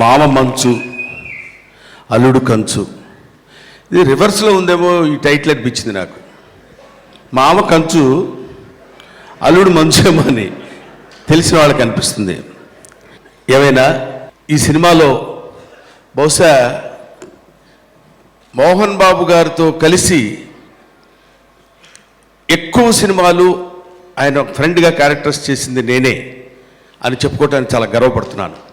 మామ మంచు అల్లుడు కంచు. ఇది రివర్స్లో ఉందేమో ఈ టైటిల్ అనిపించింది నాకు. మామ కంచు అల్లుడు మంచు అని తెలిసిన వాళ్ళకి అనిపిస్తుంది. ఏమైనా ఈ సినిమాలో బహుశా మోహన్ బాబు గారితో కలిసి ఎక్కువ సినిమాలు ఆయన ఫ్రెండ్గా క్యారెక్టర్స్ చేసింది నేనే అని చెప్పుకోవటానికి చాలా గర్వపడుతున్నాను.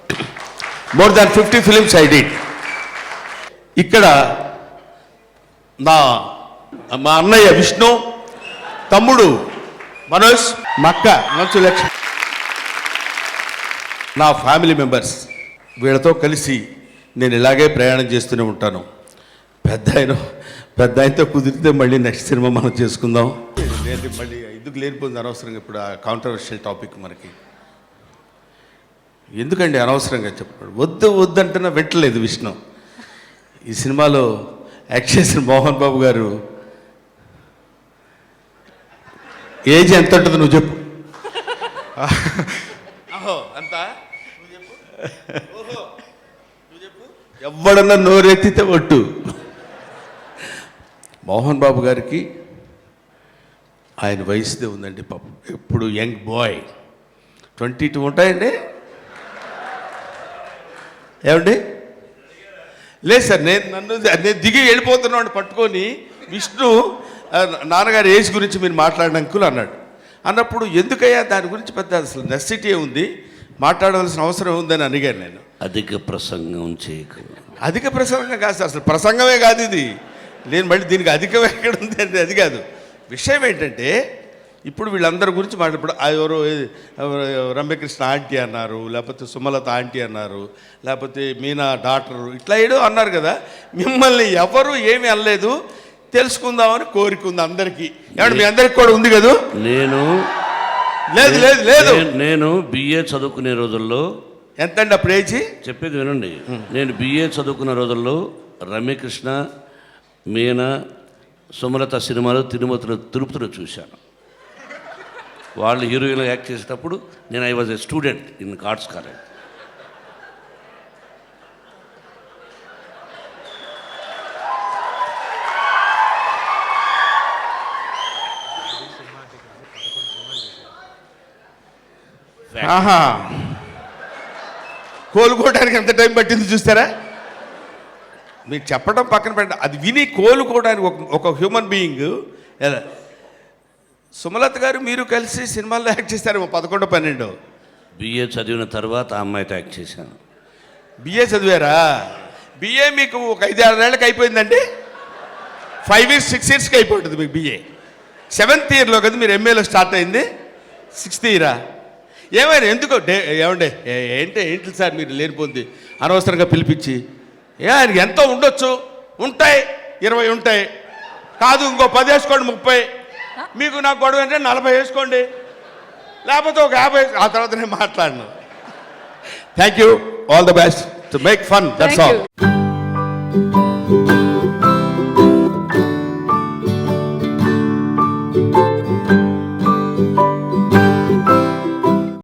More than fifty films I did ఇక్కడ నా మా అన్నయ్య విష్ణు తమ్ముడు మనోజ్ మక్క. మంచు లక్ష్మి నా ఫ్యామిలీ మెంబర్స్ వీళ్ళతో కలిసి నేను ఇలాగే ప్రయాణం చేస్తూనే ఉంటాను. పెద్ద ఆయన పెద్ద ఆయనతో కుదిరితే మళ్ళీ నెక్స్ట్ సినిమా మనం చేసుకుందాం. లేదు మళ్ళీ ఎందుకు లేనిపోయింది అనవసరంగా ఇప్పుడు ఆ కాంట్రవర్షియల్ టాపిక్ మనకి? ఎందుకండి అనవసరంగా చెప్పాడు? వద్దు వద్దంటున్నా వింటలేదు విష్ణు. ఈ సినిమాలో యాక్ట్ చేసిన మోహన్ బాబు గారు ఏజ్ ఎంత ఉంటుంది నువ్వు చెప్పు. అంత? ఎవడన్నా నోరెత్తితే ఒట్టు. మోహన్ బాబు గారికి ఆయన వయసుదే ఉందండి పాపం. ఎప్పుడు యంగ్ బాయ్. ట్వంటీ టూ ఉంటాయండి. ఏమండి? లేదు సార్ నేను నన్ను నేను దిగి వెళ్ళిపోతున్నాడు పట్టుకొని. విష్ణు నాన్నగారి ఏజ్ గురించి మీరు మాట్లాడిన అంకుల్ అన్నాడు. అన్నప్పుడు ఎందుకయ్యా దాని గురించి పెద్ద అసలు నెసిటీ ఉంది? మాట్లాడవలసిన అవసరం ఉందని అడిగాను నేను. అధిక ప్రసంగం చేయకు అధిక ప్రసంగం కాదు సార్ అసలు ప్రసంగమే కాదు ఇది. నేను మళ్ళీ దీనికి అధికం ఎక్కడ ఉంది అంటే అది కాదు. విషయం ఏంటంటే ఇప్పుడు వీళ్ళందరి గురించి మాట్లాడప్పుడు ఆ ఎవరో రమ్యకృష్ణ ఆంటీ అన్నారు లేకపోతే సుమలత ఆంటీ అన్నారు లేకపోతే మీనా డాక్టరు ఇట్లా ఏదో అన్నారు కదా మిమ్మల్ని ఎవరు ఏమీ అనలేదు తెలుసుకుందామని కోరిక ఉంది అందరికీ. ఏమంటే మీ అందరికి కూడా ఉంది కదా? నేను లేదు లేదు లేదు. నేను- నేను బిఏ చదువుకునే రోజుల్లో ఎంతండి అప్పుడు ఏజీ? చెప్పేది వినండి. నేను బిఏ చదువుకున్న రోజుల్లో రమ్యకృష్ణ మీనా సుమలత సినిమాలు తిరుమతిలో తిరుపతిలో చూశాను. వాళ్ళు హీరోయిన్గా యాక్ట్ చేసేటప్పుడు నేను I was a student in arts college. ఆహా. కోలుకోవడానికి ఎంత టైం పట్టింది చూస్తారా? మీరు చెప్పడం పక్కన పెట్టండి. అది విని కోలుకోవడానికి ఒక ఒక హ్యూమన్ బీయింగ్ సుమలత గారు మీరు కలిసి సినిమాల్లో యాక్ట్ చేస్తారు పదకొండు పన్నెండు. బిఏ చదివిన తర్వాత ఆ అమ్మాయితో యాక్ట్ చేశాను. బిఏ చదివారా? బిఏ మీకు ఒక ఐదు ఆరు నెలలకు అయిపోయిందండి. ఫైవ్ ఇయర్స్ సిక్స్ ఇయర్స్కి అయిపోతుంది మీకు బిఏ సెవెంత్ ఇయర్లో కదా మీరు ఎంఏలో స్టార్ట్ అయింది. సిక్స్త్ ఇయరా ఏమైనా ఎందుకో డే ఏమండే ఏంటి ఏంటి సార్ మీరు లేనిపోంది? అనవసరంగా పిలిపించి ఏ ఆయనకి ఎంతో ఉండొచ్చు. ఉంటాయి ఇరవై ఉంటాయి. కాదు ఇంకో పది వేసుకోండి ముప్పై. మీకు నాకు గొడవ అంటే నలభై వేసుకోండి. లేకపోతే ఒక యాభై ఆ తర్వాత నేను మాట్లాడను. Thank you all the best to make fun that's all you.